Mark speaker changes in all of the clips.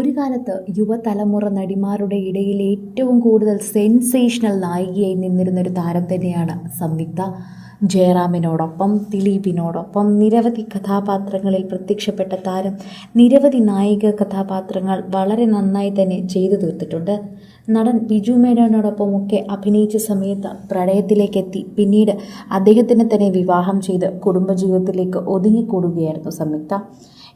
Speaker 1: ഒരു കാലത്ത് യുവതലമുറ നടിമാരുടെ ഇടയിൽ ഏറ്റവും കൂടുതൽ സെൻസേഷണൽ നായികയായി നിന്നിരുന്ന ഒരു താരം തന്നെയാണ് സംയുക്ത. ജയറാമിനോടൊപ്പം ദിലീപിനോടൊപ്പം നിരവധി കഥാപാത്രങ്ങളിൽ പ്രത്യക്ഷപ്പെട്ട താരം നിരവധി നായിക കഥാപാത്രങ്ങൾ വളരെ നന്നായി തന്നെ ചെയ്തു തീർത്തിട്ടുണ്ട്. നടൻ ബിജു മേനോനോടൊപ്പമൊക്കെ അഭിനയിച്ച സമയത്ത് പ്രണയത്തിലേക്കെത്തി. പിന്നീട് അദ്ദേഹത്തിനെ തന്നെ വിവാഹം ചെയ്ത് കുടുംബജീവിതത്തിലേക്ക് ഒതുങ്ങിക്കൂടുകയായിരുന്നു സംയുക്ത.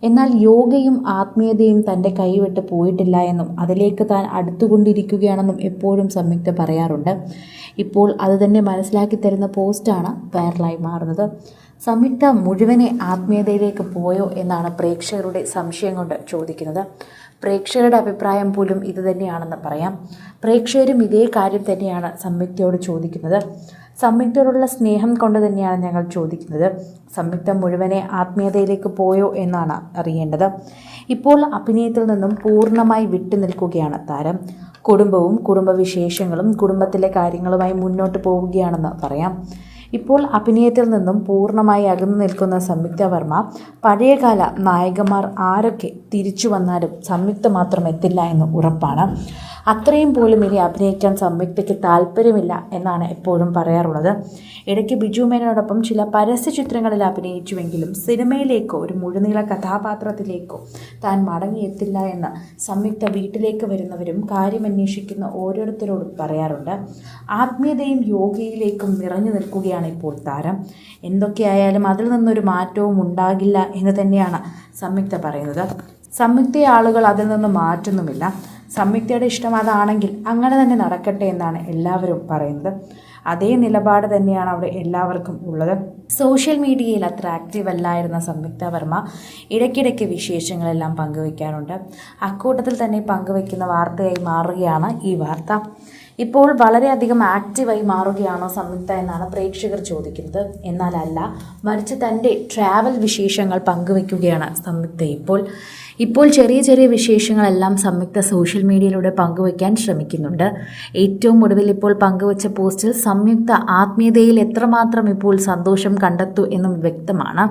Speaker 1: എന്നാൽ യോഗയും ആത്മീയതയും തന്റെ കൈവിട്ട് പോയിട്ടില്ല എന്നും അതിലേക്ക് താൻ അടുത്തുകൊണ്ടിരിക്കുകയാണെന്നും എപ്പോഴും സംയുക്ത പറയാറുണ്ട്. ഇപ്പോൾ അത് തന്നെ മനസ്സിലാക്കി തരുന്ന പോസ്റ്റാണ് വൈറലായി മാറുന്നത്. സംയുക്ത മുഴുവനെ ആത്മീയതയിലേക്ക് പോയോ എന്നാണ് പ്രേക്ഷകരുടെ സംശയം കൊണ്ട് ചോദിക്കുന്നത്. പ്രേക്ഷകരുടെ അഭിപ്രായം പോലും ഇത് തന്നെയാണെന്ന് പറയാം. പ്രേക്ഷകരും ഇതേ കാര്യം തന്നെയാണ് സംയുക്തയോട് ചോദിക്കുന്നത്. സംയുക്തയോടുള്ള സ്നേഹം കൊണ്ട് തന്നെയാണ് ഞങ്ങൾ ചോദിക്കുന്നത്. സംയുക്ത മുഴുവനെ ആത്മീയതയിലേക്ക് പോയോ എന്നാണ് അറിയേണ്ടത്. ഇപ്പോൾ അഭിനയത്തിൽ നിന്നും പൂർണമായി വിട്ടു നിൽക്കുകയാണ് താരം. കുടുംബവും കുടുംബവിശേഷങ്ങളും കുടുംബത്തിലെ കാര്യങ്ങളുമായി മുന്നോട്ട് പോവുകയാണെന്ന് പറയാം. ഇപ്പോൾ അഭിനയത്തിൽ നിന്നും പൂർണമായി അകന്നു നിൽക്കുന്ന സംയുക്ത വർമ്മ പഴയകാല നായകന്മാർ ആരൊക്കെ തിരിച്ചു വന്നാലും സംയുക്ത മാത്രം എത്തില്ല എന്ന് ഉറപ്പാണ്. അത്രയും പോലും ഇനി അഭിനയിക്കാൻ സംയുക്തയ്ക്ക് താല്പര്യമില്ല എന്നാണ് എപ്പോഴും പറയാറുള്ളത്. ഇടയ്ക്ക് ബിജു മേനോടൊപ്പം ചില പരസ്യ ചിത്രങ്ങളിൽ അഭിനയിച്ചുവെങ്കിലും സിനിമയിലേക്കോ ഒരു മുഴുനീള കഥാപാത്രത്തിലേക്കോ താൻ മടങ്ങിയെത്തില്ല എന്ന് സംയുക്ത വീട്ടിലേക്ക് വരുന്നവരും കാര്യമന്വേഷിക്കുന്ന ഓരോരുത്തരോടും പറയാറുണ്ട്. ആത്മീയതയും യോഗയിലേക്കും നിറഞ്ഞു നിൽക്കുകയാണ് ഇപ്പോൾ താരം. എന്തൊക്കെയായാലും അതിൽ നിന്നൊരു മാറ്റവും ഉണ്ടാകില്ല എന്ന് തന്നെയാണ് സംയുക്ത പറയുന്നത്. സംയുക്തയെ ആളുകൾ അതിൽ നിന്ന് മാറ്റുന്നുമില്ല. സംയുക്തയുടെ ഇഷ്ടം അതാണെങ്കിൽ അങ്ങനെ തന്നെ നടക്കട്ടെ എന്നാണ് എല്ലാവരും പറയുന്നത്. അതേ നിലപാട് തന്നെയാണ് അവിടെ എല്ലാവർക്കും ഉള്ളത്. സോഷ്യൽ മീഡിയയിൽ അത്ര ആക്റ്റീവ് അല്ലായിരുന്ന സംയുക്ത വർമ്മ ഇടയ്ക്കിടയ്ക്ക് വിശേഷങ്ങളെല്ലാം പങ്കുവയ്ക്കാറുണ്ട്. അക്കൂട്ടത്തിൽ തന്നെ പങ്കുവയ്ക്കുന്ന വാർത്തയായി മാറുകയാണ് ഈ വാർത്ത. ഇപ്പോൾ വളരെയധികം ആക്റ്റീവായി മാറുകയാണോ സംയുക്ത എന്നാണ് പ്രേക്ഷകർ ചോദിക്കുന്നത്. എന്നാലല്ല മറിച്ച് തന്റെ ട്രാവൽ വിശേഷങ്ങൾ പങ്കുവയ്ക്കുകയാണ് സംയുക്ത ഇപ്പോൾ. ഇപ്പോൾ ചെറിയ ചെറിയ വിശേഷങ്ങളെല്ലാം സംയുക്ത സോഷ്യൽ മീഡിയയിലൂടെ പങ്കുവയ്ക്കാൻ ശ്രമിക്കുന്നുണ്ട്. ഏറ്റവും ഒടുവിൽ ഇപ്പോൾ പങ്കുവച്ച പോസ്റ്റിൽ സംയുക്ത ആത്മീയതയിൽ എത്രമാത്രം ഇപ്പോൾ സന്തോഷം കണ്ടെത്തു എന്നും വ്യക്തമാണ്.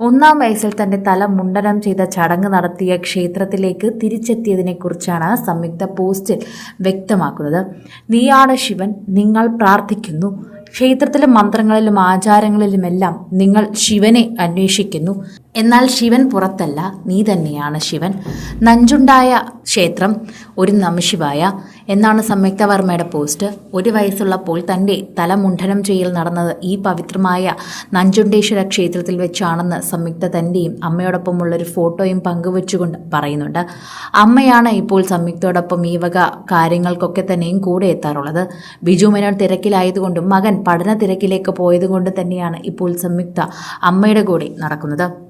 Speaker 1: ഒന്നാം വയസ്സിൽ തന്റെ തല മുണ്ടനം ചെയ്ത ചടങ്ങ് നടത്തിയ ക്ഷേത്രത്തിലേക്ക് തിരിച്ചെത്തിയതിനെക്കുറിച്ചാണ് സംയുക്ത പോസ്റ്റിൽ വ്യക്തമാക്കുന്നത്. നീയാണ് ശിവൻ നിങ്ങൾ പ്രാർത്ഥിക്കുന്നു. ക്ഷേത്രത്തിലും മന്ത്രങ്ങളിലും ആചാരങ്ങളിലുമെല്ലാം നിങ്ങൾ ശിവനെ അന്വേഷിക്കുന്നു. എന്നാൽ ശിവൻ പുറത്തല്ല നീ തന്നെയാണ് ശിവൻ. നഞ്ചുണ്ടായ ക്ഷേത്രം ഒരു നമശിവായ. എന്നാണ് സംയുക്ത വർമ്മയുടെ പോസ്റ്റ്. ഒരു വയസ്സുള്ളപ്പോൾ തന്റെ തല മുണ്ഡനം ചെയ്യൽ നടന്നത് ഈ പവിത്രമായ നഞ്ചുണ്ടേശ്വര ക്ഷേത്രത്തിൽ വെച്ചാണെന്ന് സംയുക്ത തന്റെയും അമ്മയോടൊപ്പമുള്ളൊരു ഫോട്ടോയും പങ്കുവച്ചുകൊണ്ട് പറയുന്നുണ്ട്. അമ്മയാണ് ഇപ്പോൾ സംയുക്തയോടൊപ്പം ഈ വക കാര്യങ്ങൾക്കൊക്കെ തന്നെയും കൂടെ എത്താറുള്ളത്. ബിജു മേനോൻ തിരക്കിലായതുകൊണ്ടും മകൻ പഠന തിരക്കിലേക്ക് പോയതുകൊണ്ട് തന്നെയാണ് ഇപ്പോൾ സംയുക്ത അമ്മയുടെ കൂടെ നടക്കുന്നത്.